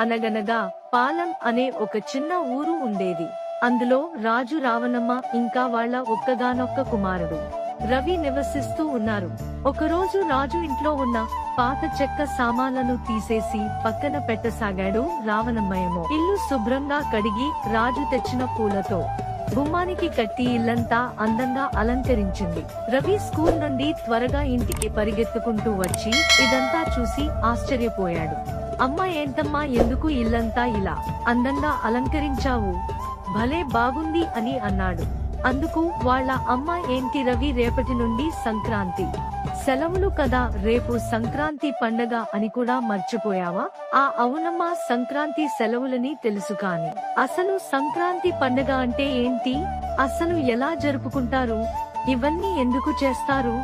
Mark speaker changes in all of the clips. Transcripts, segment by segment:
Speaker 1: అనగనగా పాలం అనే ఒక చిన్న ఊరు ఉండేది. అందులో రాజు రావణమ్మ ఇంకా వాళ్ళ ఒక్కగానొక్క కుమారుడు. రవి నివసిస్తూ ఉన్నారు. ఒకరోజు రాజు ఇంట్లో ఉన్న పాత చెక్క సామాన్లను తీసేసి పక్కన పెట్టసాగాడు రావణమ్మయమో. ఇల్లు శుభ్రంగా కడిగి రాజు తెచ్చిన పూలతో గుమ్మానికి కట్టి ఇల్లంతా అందంగా అలంకరించింది. రవి స్కూల్ నుండి త్వరగా ఇంటికి పరిగెత్తుకుంటూ వచ్చి ఇదంతా చూసి ఆశ్చర్యపోయాడు. అమ్మ ఏంటమ్మా ఎందుకు ఇల్లంతా ఇలా అందంగా అలంకరించావు? భలే బాగుంది అని అన్నాడు. అందుకు వాళ్ళ అమ్మ ఏంటి రవి రేపటి నుండి సంక్రాంతి? సెలవులు కదా రేపు సంక్రాంతి పండగ అని కూడా మర్చిపోయావా? ఆ అవునమ్మా సంక్రాంతి సెలవులని తెలుసు కాని. అసలు సంక్రాంతి పండగ అంటే ఏంటి? అసలు ఎలా జరుపుకుంటారు? ఇవన్నీ ఎందుకు చేస్తారు?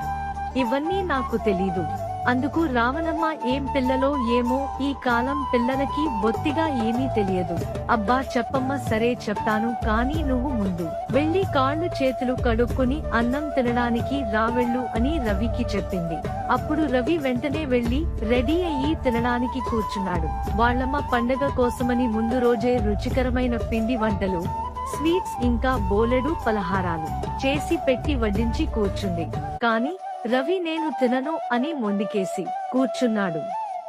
Speaker 1: ఇవన్నీ నాకు తెలీదు. అందుకు రావణమ్మ ఏం పిల్లలో ఏమో ఈ కాలం పిల్లలకి బొత్తిగా ఏమీ తెలియదు. అబ్బా చెప్పమ్మ సరే చెప్తాను కానీ నువ్వు ముందు. వెళ్ళి కాళ్ళు చేతులు కడుక్కుని అన్నం తినడానికి రావెళ్ళు అని రవికి చెప్పింది. అప్పుడు రవి వెంటనే వెళ్ళి రెడీ అయ్యి తినడానికి కూర్చున్నాడు. వాళ్ళమ్మ పండగ కోసమని ముందు రోజే రుచికరమైన పిండి వంటలు స్వీట్స్ ఇంకా బోలెడు పలహారాలు చేసి పెట్టి వడ్డించి కూర్చుంది. కానీ రవి నేను తినను అని మొండికేసి కూర్చున్నాడు.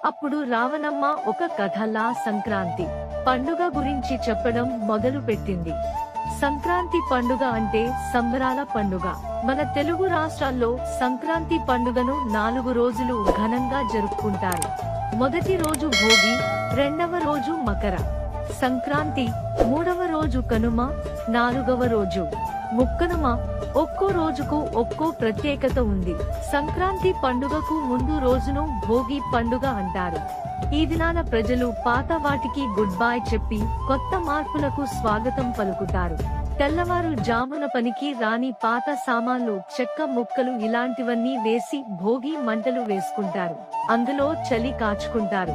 Speaker 1: అప్పుడు రావణమ్మ ఒక కథలా సంక్రాంతి పండుగ గురించి చెప్పడం మొదలు పెట్టింది సంక్రాంతి పండుగ అంటే సంబరాల పండుగ. మన తెలుగు రాష్ట్రాల్లో సంక్రాంతి పండుగను నాలుగు రోజులు ఘనంగా జరుపుకుంటారు. మొదటి రోజు భోగి రెండవ రోజు మకర. సంక్రాంతి మూడవ రోజు కనుమ నాలుగవ రోజు. ముక్కనుమ ఒక్కో రోజుకు ఒక్కో ప్రత్యేకత ఉంది. సంక్రాంతి పండుగకు ముందు రోజును భోగి పండుగ అంటారు. ఈ దినాన ప్రజలు పాత వాటికి గుడ్ బాయ్ చెప్పి కొత్త మార్పులకు స్వాగతం పలుకుతారు. తెల్లవారు జామున పనికి రాని పాత సామాన్లు చెక్క ముక్కలు ఇలాంటివన్నీ వేసి భోగి మంటలు వేసుకుంటారు. అందులో చలి కాచుకుంటారు.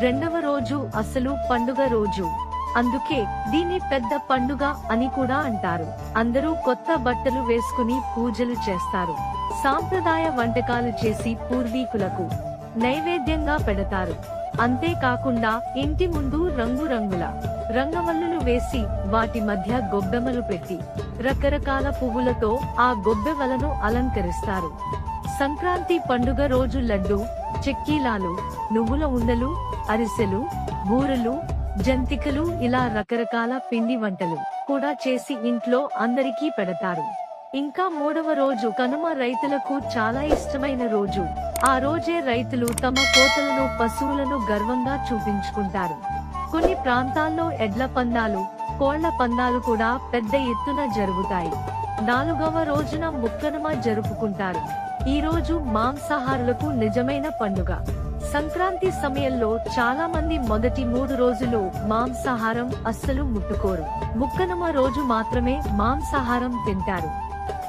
Speaker 1: రెండవ రోజు అసలు పండుగ రోజు. అందుకే దీన్ని పెద్ద పండుగ అని కూడా అంటారు. అందరూ కొత్త బట్టలు వేసుకుని పూజలు చేస్తారు. సాంప్రదాయ వంటకాలు చేసి పూర్వీకులకు నైవేద్యంగా పెడతారు. అంతేకాకుండా ఇంటి ముందు రంగురంగుల రంగవల్లులు వేసి వాటి మధ్య గొబ్బెమ్మలు పెట్టి రకరకాల పువ్వులతో ఆ గొబ్బెవలను అలంకరిస్తారు. సంక్రాంతి పండుగ రోజు లడ్డు చెక్కీలాలు నువ్వుల ఉండలు అరిసెలు బూరెలు జంతికలు ఇలా రకరకాల పిండి వంటలు కూడా చేసి ఇంట్లో అందరికీ పెడతారు. ఇంకా మూడవ రోజు కనుమ రైతులకు చాలా ఇష్టమైన రోజు. ఆ రోజే రైతులు తమ కోతలను పశువులను గర్వంగా చూపించుకుంటారు. కొన్ని ప్రాంతాల్లో ఎడ్ల పందాలు కోళ్ళ పందాలు కూడా పెద్ద ఎత్తున జరుగుతాయి. నాలుగవ రోజున ముక్కనుమ జరుపుకుంటారు. ఈ రోజు మాంసాహారులకు నిజమైన పండుగ. సంక్రాంతి సమయంలో చాలా మంది మొదటి మూడు రోజులు మాంసాహారం అస్సలు ముట్టుకోరు. ముక్కనుమ రోజు మాత్రమే మాంసాహారం తింటారు.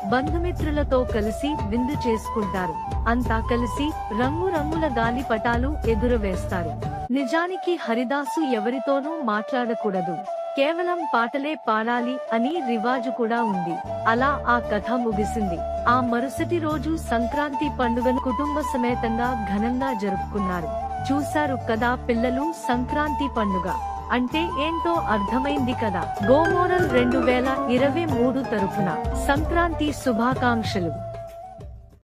Speaker 1: బంధుమిత్రులతో కలిసి విందు చేసుకుంటారు. అంతా కలిసి రంగురంగుల గాలిపటాలు ఎగురవేస్తారు. నిజానికి హరిదాసు ఎవరితోనూ మాట్లాడకూడదు. కేవలం పాటలే పాడాలి అని రివాజు కూడా ఉంది. అలా ఆ కథ ముగిసింది. ఆ మరుసటి రోజు సంక్రాంతి పండుగను కుటుంబ సమేతంగా ఘనంగా జరుపుకున్నారు. చూశారు కదా పిల్లలు సంక్రాంతి పండుగ. అంటే ఏంటో అర్థమైంది కదా. గోమోరల్ రెండు వేల ఇరవై మూడు తరపున సంక్రాంతి శుభాకాంక్షలు.